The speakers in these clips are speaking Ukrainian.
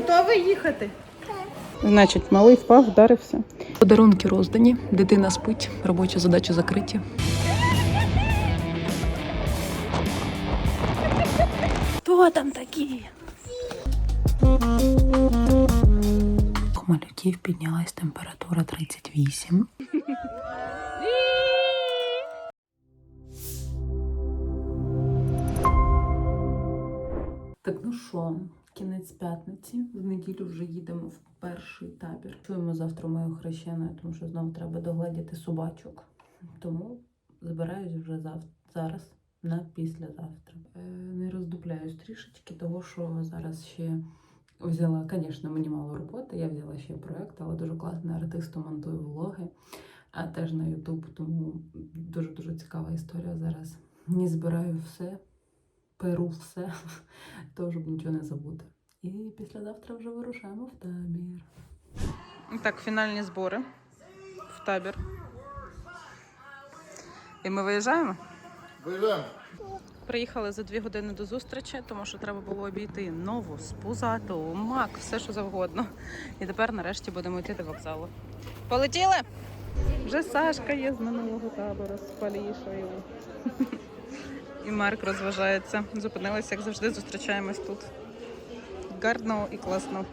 готовий їхати? Значить, малий впав, вдарився. Подарунки роздані, дитина спить, робочі задачі закриті. Хто там такі? У малюків піднялась температура 38. Так, ну що, кінець п'ятниці. В неділю вже їдемо в перший табір. Чуємо завтра мою хрещеною, тому що знову треба догледіти собачок. Тому збираюсь вже зав... зараз на післязавтра. Е, не роздупляюсь трішечки, того що зараз ще взяла, звісно, мені мало роботи. Я взяла ще проект, але дуже класний артист монтую влоги, а теж на Ютуб. Тому дуже дуже цікава історія зараз. Не збираю все, перу все, то щоб нічого не забути. І післязавтра вже вирушаємо в табір. Так, фінальні збори в табір. І ми виїжджаємо? Виїжджаємо. Приїхали за дві години до зустрічі, тому що треба було обійти нову, спузату, мак, все що завгодно. І тепер нарешті будемо йти до вокзалу. Полетіли? Вже Сашка є з минулого табору з Полішою. І Марк розважається. Зупинилися, як завжди, зустрічаємось тут. Гарно і класно.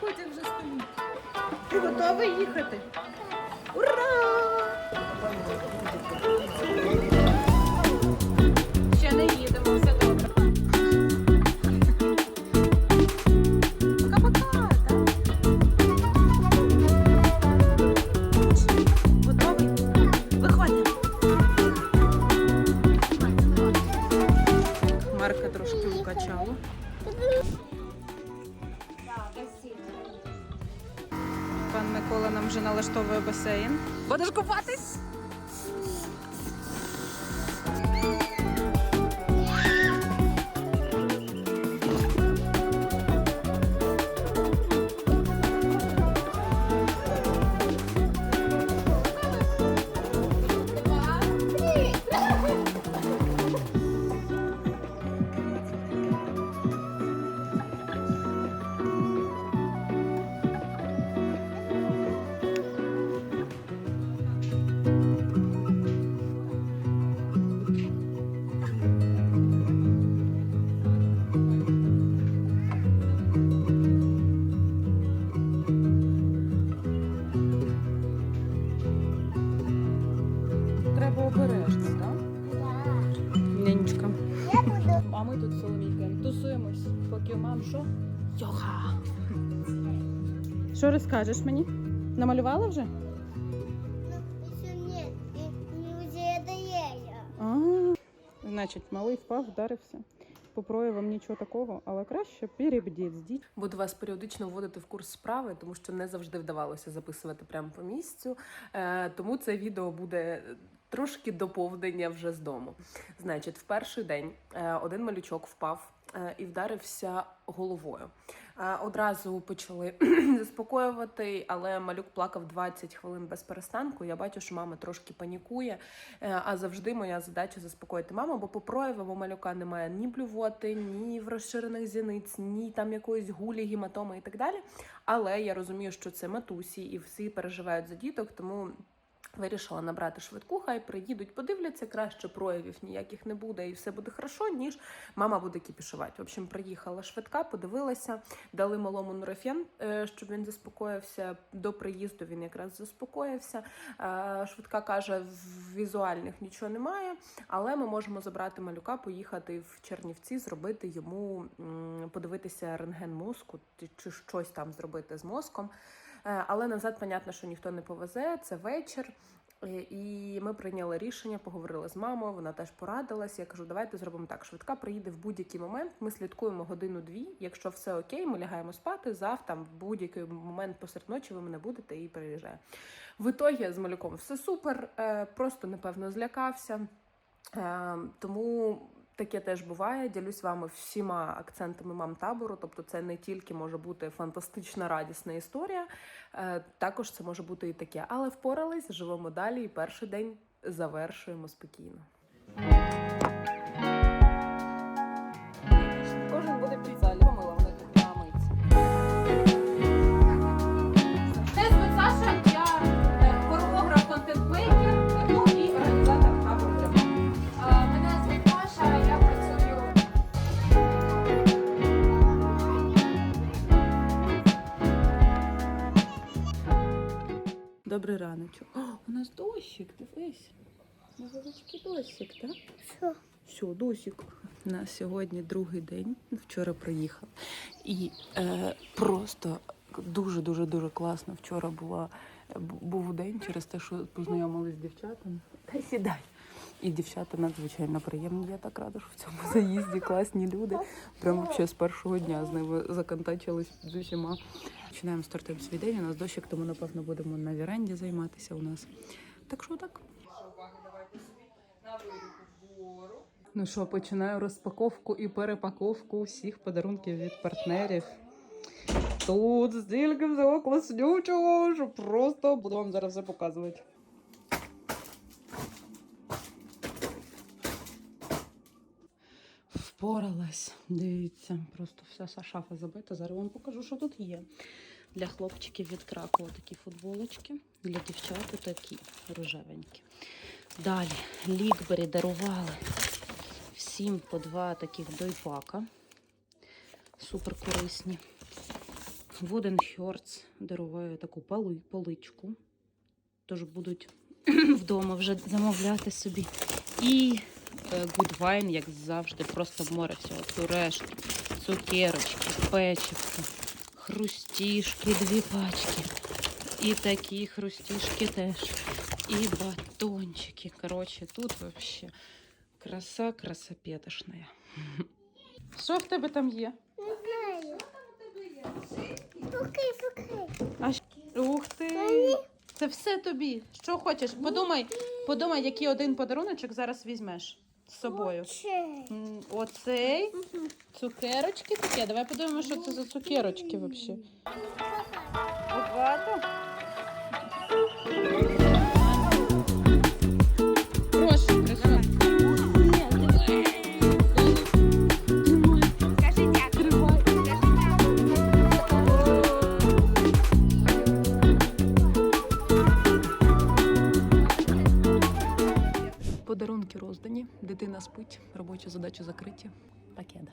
Потяг вже стоїть. Ти готовий їхати? Ще розкажеш мені? Намалювала вже? Доела. Значить, малий впав, вдарився. Попрою вам нічого такого, але краще перебдіть з дітьми. Буду вас періодично вводити в курс справи, тому що не завжди вдавалося записувати прямо по місцю. Е, тому це відео буде трошки доповнення вже з дому. Значить, в перший день е, один малючок впав е, і вдарився головою. Е, одразу почали заспокоювати, але малюк плакав 20 хвилин без перестанку. Я бачу, що мама трошки панікує. Е, А завжди моя задача заспокоїти маму, бо по проявам у малюка немає ні блювоти, ні в розширених зіниць, ні там якоїсь гулі, гематоми і так далі. Але я розумію, що це матусі, і всі переживають за діток, тому. Вирішила набрати швидку, хай приїдуть, подивляться, краще проявів ніяких не буде, і все буде хорошо, ніж мама буде кіпішувати. В общем, приїхала швидка, подивилася, дали малому нурофен, е, щоб він заспокоївся. До приїзду він якраз заспокоївся. Е, Швидка каже, візуальних нічого немає, але ми можемо забрати малюка, поїхати в Чернівці, зробити йому подивитися рентген мозку чи- чи щось там зробити з мозком. Е, Але назад, понятно, що ніхто не повезе. Це вечір. Е, І ми прийняли рішення, поговорили з мамою. Вона теж порадилась. Я кажу, давайте зробимо так. Швидка приїде в будь-який момент. Ми слідкуємо годину-дві. Якщо все окей, ми лягаємо спати. Завтра в будь-який момент посеред ночі ви мене будете і приїжджає. В ітогі з малюком все супер. е, Просто напевно злякався. Тому Таке теж буває. Ділюсь вами всіма акцентами мам табору. Тобто, це не тільки може бути фантастична радісна історія, е, також це може бути і таке. Але впорались, живемо далі, і перший день завершуємо спокійно. Нас дощик, дивись. Невеличкий дощик, так? Що? Все, досік. У нас сьогодні другий день. Вчора приїхав. І е, просто дуже дуже класно. Вчора була бу- був день через те, що познайомились з дівчатами. Та сідай. І дівчата надзвичайно приємні. Я так рада, що в цьому заїзді класні люди. Прямо ще з першого дня з ними законтачились з усіма. Починаємо стартуємо свій день. У нас дощик, тому напевно будемо на віранді займатися у нас. Так що так. Ну що, починаю розпаковку і перепаковку всіх подарунків від партнерів. Тут стільки всього класнючого, що просто буду вам зараз все показувати. Впоралась. Дивіться, просто вся шафа забита. Зараз вам покажу, що тут є. Для хлопчиків від Кракова такі футболочки, для дівчат такі рожевенькі. Далі лікбері дарували всім по два таких дойпака. Супер корисні. Wooden Hearts даруває таку поличку. Тож будуть вдома вже замовляти собі. І е, Good Wine, як завжди, просто море всього. Турешки, цукерочки, печивки, хрустішки, дві пачки. І такі хрустішки теж. І батончики. Коротше, тут вообще краса красопетошная. Що в тебе там є? Не знаю. Пукай, пукай. А Ух ти! Це все тобі. Що хочеш? Подумай, подумай, який один подаруночок зараз візьмеш з собою. М, Оцей. Цукерочки таке. Давай подивимося, що це за цукерочки взагалі. Багато? Дитина спить, робочі задачі закриті. Таке да.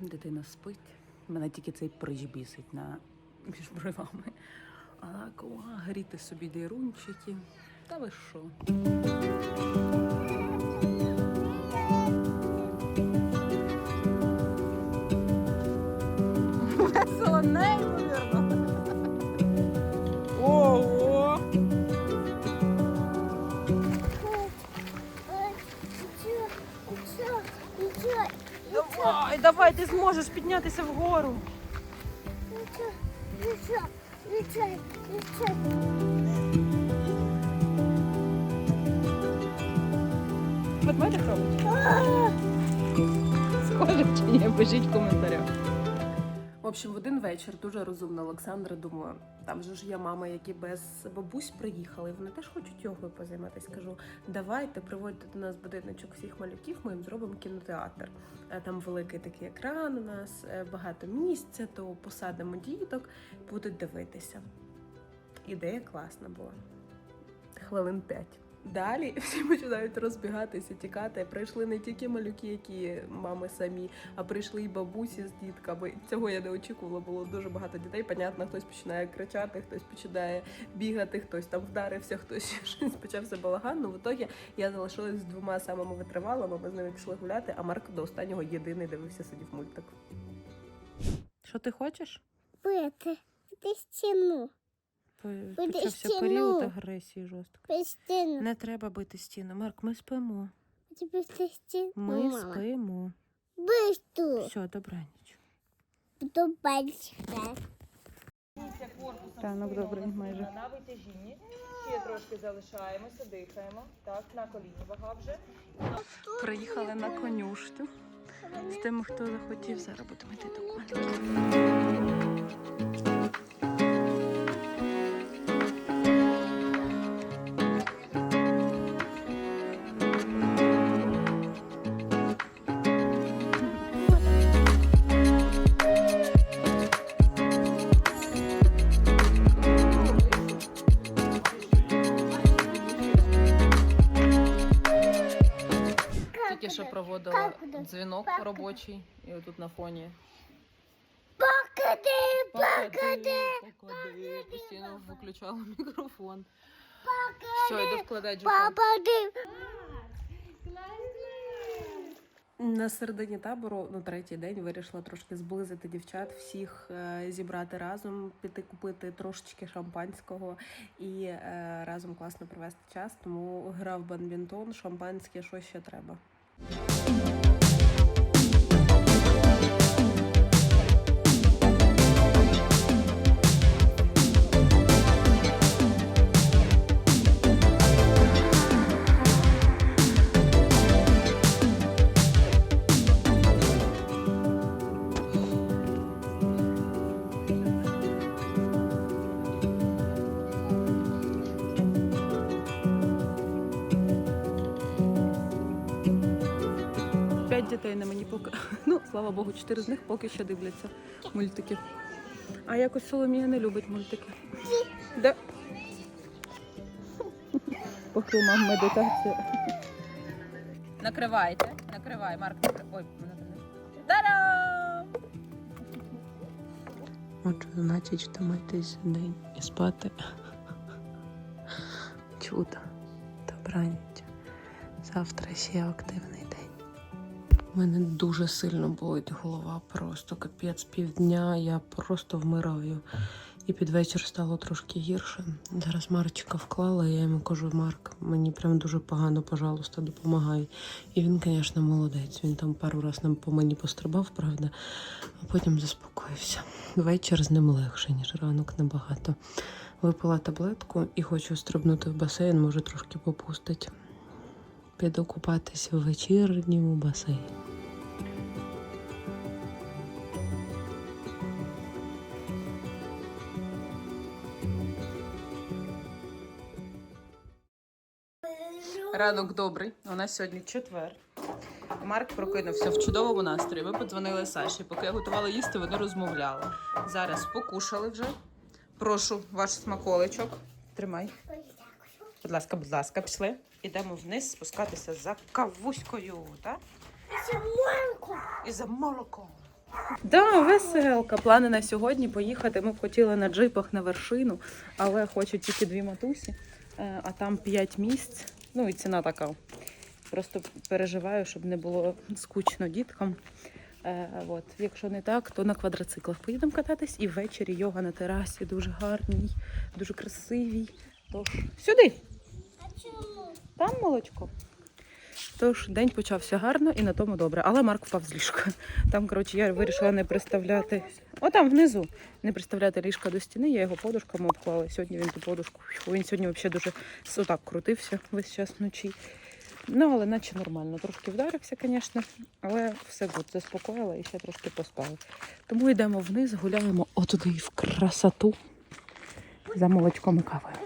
Дитина спить. Мене тільки цей прищ бісить на між бровами. А так, о, гріти собі дирунчики. Та ви що? Давай, давай, ти зможеш піднятися вгору. нічого, нічого, нічого. Ведмедик робить? А! Схоже чи ні? Пишіть в коментарях. В общем, в один вечір дуже розумна Олександра. Думаю, там же ж є мами, які без бабусь приїхали. Вони теж хочуть йогою позайматися. Кажу, давайте приводьте до нас будиночок всіх малюків. Ми їм зробимо кінотеатр. Е, Там великий такий екран. У нас е, багато місця, то посадимо діток, будуть дивитися. Ідея класна була. Хвилин п'ять. Далі всі починають розбігатися, тікати. Прийшли не тільки малюки, які мами самі, а прийшли і бабусі з дітками. Цього я не очікувала. Було дуже багато дітей. Понятно, хтось починає кричати, хтось починає бігати, хтось там вдарився, хтось ще щось почався балаган. Ну в ітогі я залишилась з двома самими витривалими. Ми з ними пішли гуляти, а Марк до останнього єдиний дивився, сидів мультик. Що ти хочеш? Бити, ти стіну, Почався стіну. період агресії жорстко. стіну, Не треба бити стіну. Марк, ми спимо. стіну, Ми мама. спимо. Бисту, Все, добраніч. до батька. Ранок добрий, майже. На витяжінні. Ще трошки залишаємося, дихаємо. Так, на коліні вага вже. Приїхали на конюшню. З тим, хто захотів, зараз будемо йти до коней. Дзвінок робочий, і отут на фоні. Покади, Покади, покади. Постійно виключала мікрофон. Все, йду вкладати попади. На середині табору, ну третій день, вирішила трошки зблизити дівчат, всіх е, зібрати разом, піти купити трошечки шампанського і е, разом класно провести час. Тому грав бадмінтон, шампанське, що ще треба. Слава Богу, чотири з них поки що дивляться мультики. А якось Соломія не любить мультики. Да. Поки у мам медитація. Накривайте, накривай, Марк. накри- Ой, там не- Та-дам! Отже, значить, втомитись день і спати. Чудо. Добраніч. Завтра ще активний. У мене дуже сильно болить голова, просто капець півдня. Я просто вмираю. І під вечір стало трошки гірше. Зараз Марчика вклала, я йому кажу, Марк, мені прям дуже погано, пожалуйста, допомагай. І він, звісно, молодець. Він там пару разів по мені пострибав, правда, а потім заспокоївся. Вечір з ним легше, ніж ранок набагато. Випила таблетку і хочу стрибнути в басейн, може трошки попустить. Піду купатися в вечірньому басейні. Ранок добрий. У нас сьогодні четвер. Марк прокинувся в чудовому настрої. Ми подзвонили Саші. Поки я готувала їсти, вони розмовляли. Зараз покушали вже. Прошу ваш смаколичок. Тримай. Будь ласка, будь ласка, пішли. Ідемо вниз спускатися за кавуською, так? І за молоком. Да, веселка. Плани на сьогодні поїхати. Ми б хотіли на джипах на вершину, але хочуть тільки дві матусі, Е, а там п'ять місць. Ну і ціна така. Просто переживаю, щоб не було скучно діткам. Е, от. Якщо не так, то на квадроциклах поїдемо кататись і ввечері йога на терасі дуже гарній, дуже красивій. Тож сюди. Там молочко. Тож день почався гарно і на тому добре. Але Марк впав з ліжка. Там, коротше, я вирішила не приставляти. О, там внизу. Не приставляти ліжка до стіни, я його подушками обклала. Сьогодні він ту подушку. Він сьогодні взагалі дуже отак крутився весь час вночі. Ну, але наче нормально. Трошки вдарився, звісно, але все буде заспокоїла і ще трошки поспала. Тому йдемо вниз, гуляємо отуди в красоту за молочком і кавою.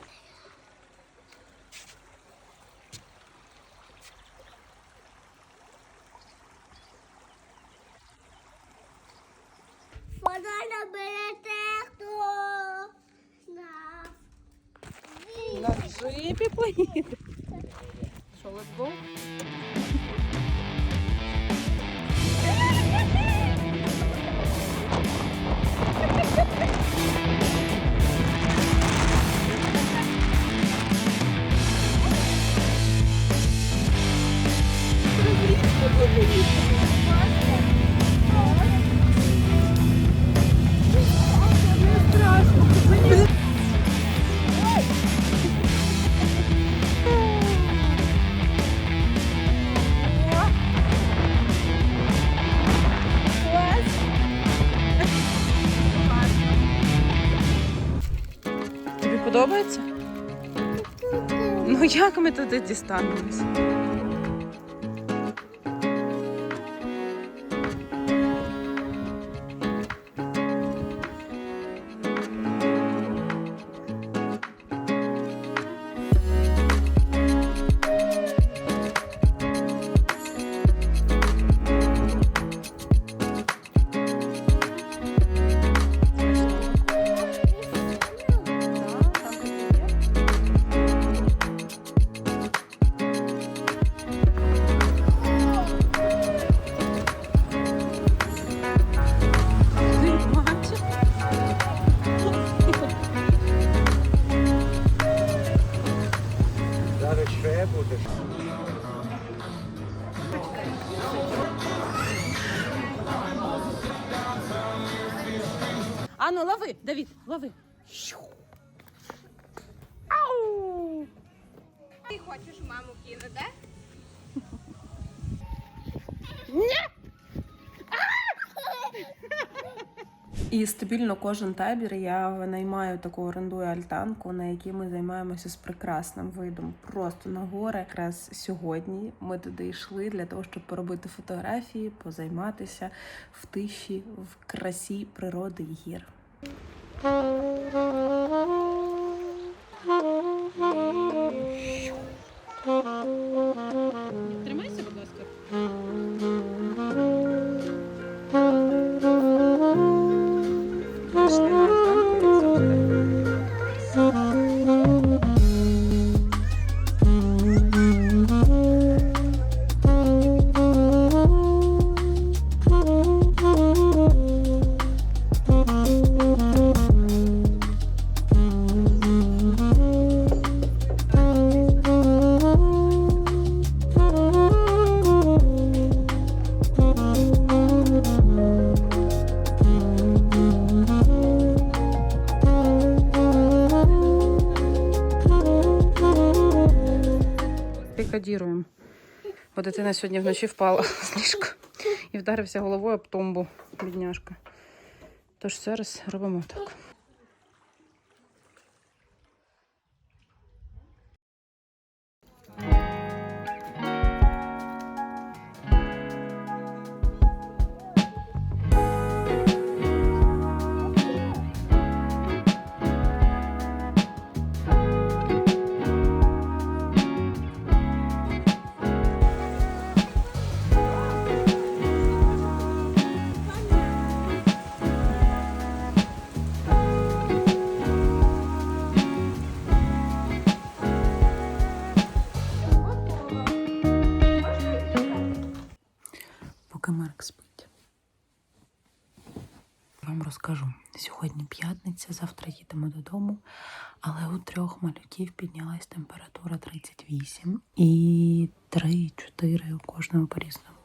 Як ми туди дістанемось? І стабільно кожен табір я винаймаю таку орендую альтанку, на якій ми займаємося з прекрасним видом просто на гори. Якраз сьогодні ми туди йшли для того, щоб поробити фотографії, позайматися в тиші, в красі природи гір. Дитина сьогодні вночі впала з ліжка і вдарився головою об тумбу, бідняшка. Тож зараз робимо так. П'ятниця, завтра їдемо додому, але у трьох малюків піднялась температура 38 і 3-4 у кожного по-різному.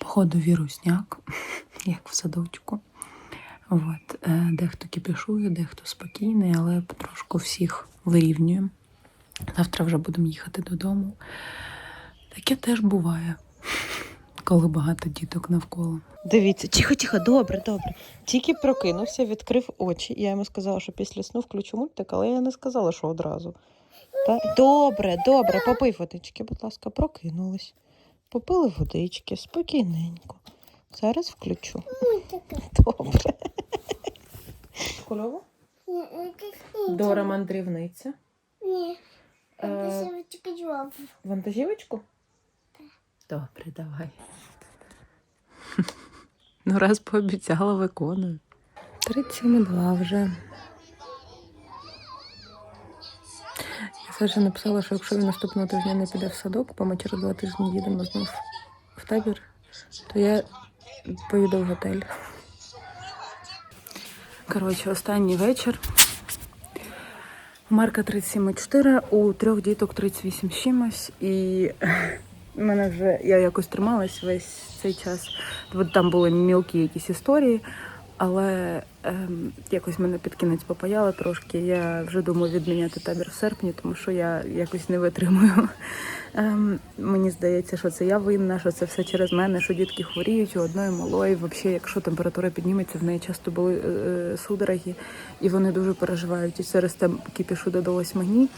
Походу вірусняк, як в садочку. От, е, дехто кіпішує, дехто спокійний, але потрошку всіх вирівнюємо. Завтра вже будемо їхати додому. Таке теж буває, коли багато діток навколо. Дивіться, тихо, тихо, добре, добре. Тільки прокинувся, відкрив очі. Я йому сказала, що після сну включу мультик, але я не сказала, що одразу. Та? Добре, добре, попий водички, будь ласка, прокинулись. Попили водички, спокійненько. Зараз включу. Добре. Кольово? Дора мандрівниця. Ні. Е, Це. Вантажівочку? Добре, давай. Ну, раз пообіцяла, виконую. 37,2 вже. Я Саша написала, що якщо він наступного тижня не піде в садок, бо ми через два тижні їдемо знов в табір, то я поїду в готель. Коротше, останній вечір. Марка 37,4, у трьох діток 38 чимось. І в мене вже я якось трималась весь цей час. От там були мілкі якісь історії, але ем, якось мене під кінець попаяло трошки. Я вже думаю відміняти табір в серпні, тому що я якось не витримую. Ем, мені здається, що це я винна, що це все через мене, що дітки хворіють у одної малої. Взагалі, якщо температура підніметься, в неї часто були е, е, судороги, і вони дуже переживають. І через те кіпішу додалось мені.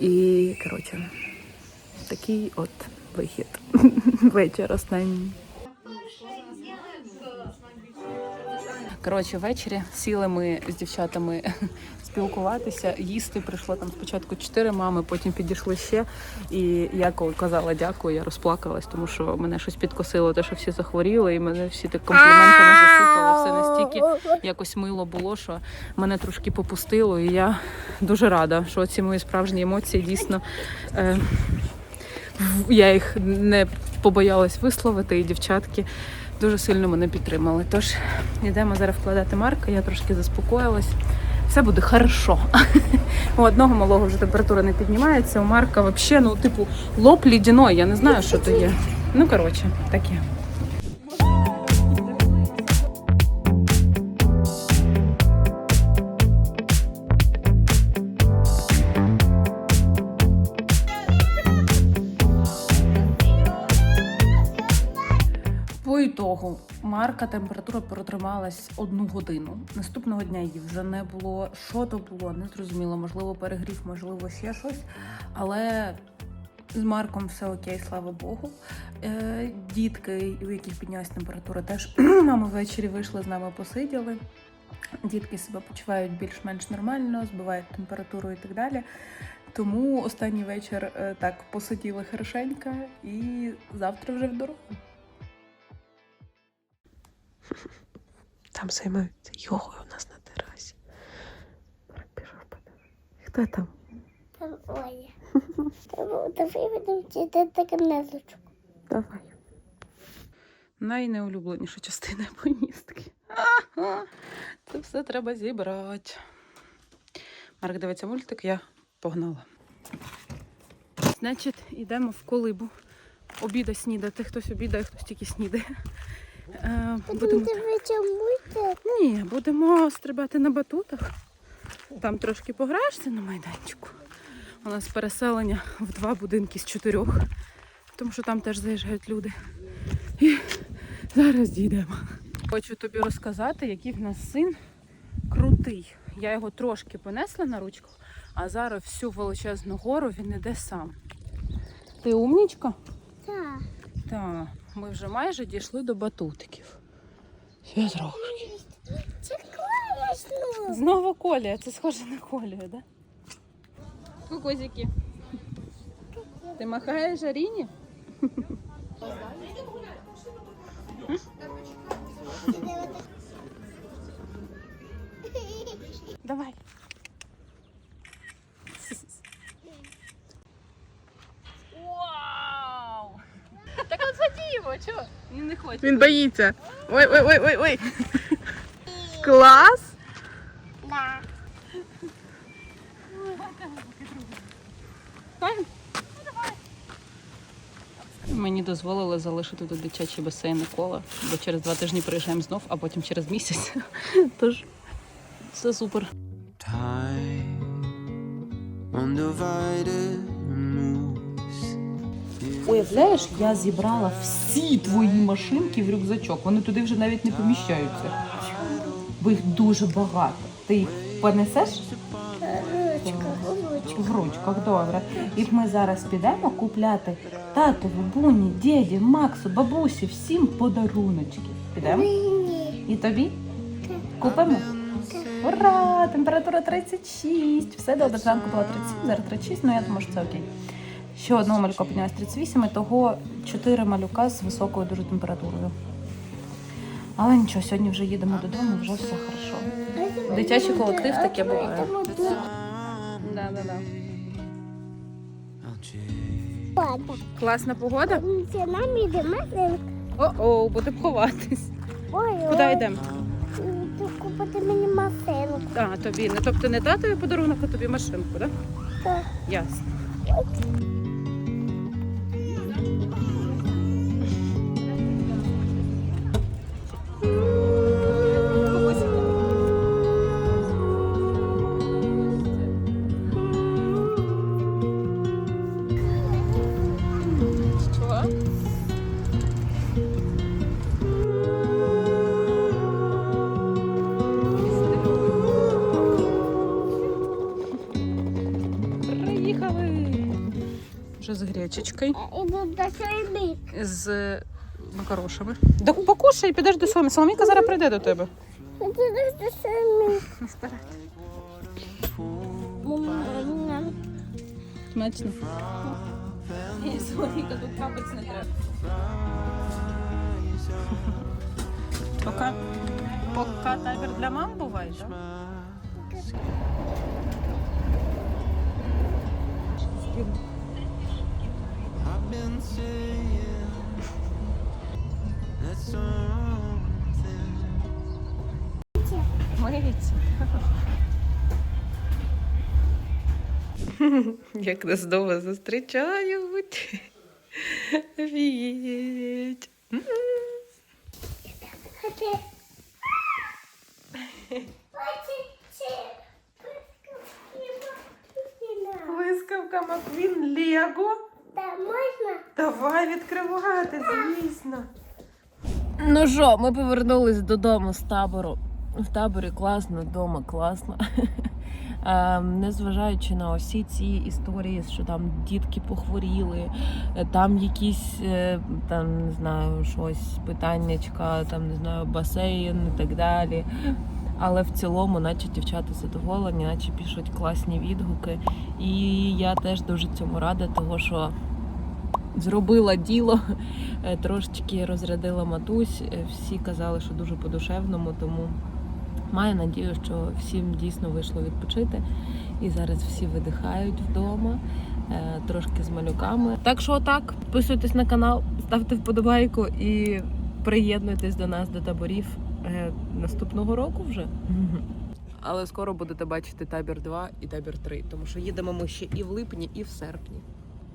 І коротше, такий от вихід. Вечір останній. Коротше, ввечері сіли ми з дівчатами спілкуватися, їсти. Прийшло там спочатку чотири мами, потім підійшли ще. І я коли казала дякую, я розплакалась, тому що мене щось підкосило, те, що всі захворіли, і мене всі так компліментами засипали. Все настільки якось мило було, що мене трошки попустило. І я дуже рада, що ці мої справжні емоції дійсно. Е, я їх не побоялась висловити, і дівчатки дуже сильно мене підтримали. Тож йдемо зараз вкладати Марка. Я трошки заспокоїлась. Все буде хорошо. У одного малого вже температура не піднімається, у Марка взагалі, ну, типу, лоб лідяной, я не знаю, що то є. Ну, коротше, таке. Марка температура протрималась одну годину. Наступного дня її вже не було. Що то було, не зрозуміло. Можливо, перегрів, можливо, ще щось. Але з Марком все окей, слава Богу. Е, дітки, у яких піднялась температура, теж мами ввечері вийшли з нами, посиділи. Дітки себе почувають більш-менш нормально, збивають температуру і так далі. Тому останній вечір е, так посиділи хорошенько і завтра вже в дорогу. Там займаються йогою у нас на терасі. Пішов подивись. Хто там? Там Оля. Давай будемо вчити так незочку. Давай. Найнеулюбленіша частина поїздки. Це все треба зібрати. Марк дивиться мультик, я погнала. Значить, йдемо в колибу. Обіда снідати. Хтось обідає, хтось тільки снідає. Е, Будемо. Ні, будемо стрибати на батутах. Там трошки пограєшся на майданчику. У нас переселення в два будинки з чотирьох, тому що там теж заїжджають люди. І зараз дійдемо. Хочу тобі розказати, який в нас син крутий. Я його трошки понесла на ручку, а зараз всю величезну гору він іде сам. Ти умнічка? Так. Так, ми вже майже дійшли до батутиків. Я трошки. Це класно. Знову колія, це схоже на колію, так? Да? Кукузики. Ти махаєш Аріні? Хоче. Він боїться. Ой, ой, ой, ой, ой. Клас! Да. Мені дозволили залишити тут дитячий басейн і коло, бо через два тижні приїжджаємо знов, а потім через місяць. Тож все супер. Time undivided. Уявляєш, я зібрала всі твої машинки в рюкзачок. Вони туди вже навіть не поміщаються. Бо їх дуже багато. Ти їх понесеш в ручках, добре. І ми зараз підемо купляти татові, буні, діді, Максу, бабусі, всім подаруночки. Підемо? І тобі? Купимо? Ура! Температура 36. Все добре, зранку була 37, зараз 36, ну я думаю, що це окей. Ще одного малюка піднялась 38, і того 4 малюка з високою дуже температурою. Але нічого, сьогодні вже їдемо додому, вже все хорошо. Дитячий колектив таке буває. Да, да, да. Класна погода? Це нам машинка. О-о, будемо ховатись. Куди йдемо? Ти купити мені машинку. А, тобі. Не, тобто не татові подарунок, а тобі машинку, так? Так. Ясно. Гречечкою, з макарошами. Да покушай, підеш до Соломі. Соломіка зараз прийде до тебе. До. Смачно. Ні, Соломіка, тут капець не треба. Пока, пока табір для мам буває, так? I've Як нас вдома зустрічають. Офігеть. Ходи. Хочеться. Блискавка Маквін Лего. Та можна? Давай відкривати, звісно. Ну що, ми повернулись додому з табору. В таборі класно, вдома класно. Незважаючи на усі ці історії, що там дітки похворіли, там якісь е, там не знаю, щось, питаннячка, там не знаю, басейн і так далі. Але в цілому, наче дівчата задоволені, наче пишуть класні відгуки. І я теж дуже цьому рада, того що зробила діло, е, трошечки розрядила матусь. Е, Всі казали, що дуже по-душевному, тому маю надію, що всім дійсно вийшло відпочити. І зараз всі видихають вдома, е, трошки з малюками. Так що так, підписуйтесь на канал, ставте вподобайку і приєднуйтесь до нас до таборів е, наступного року вже. Але скоро будете бачити табір 2 і табір 3, тому що їдемо ми ще і в липні, і в серпні.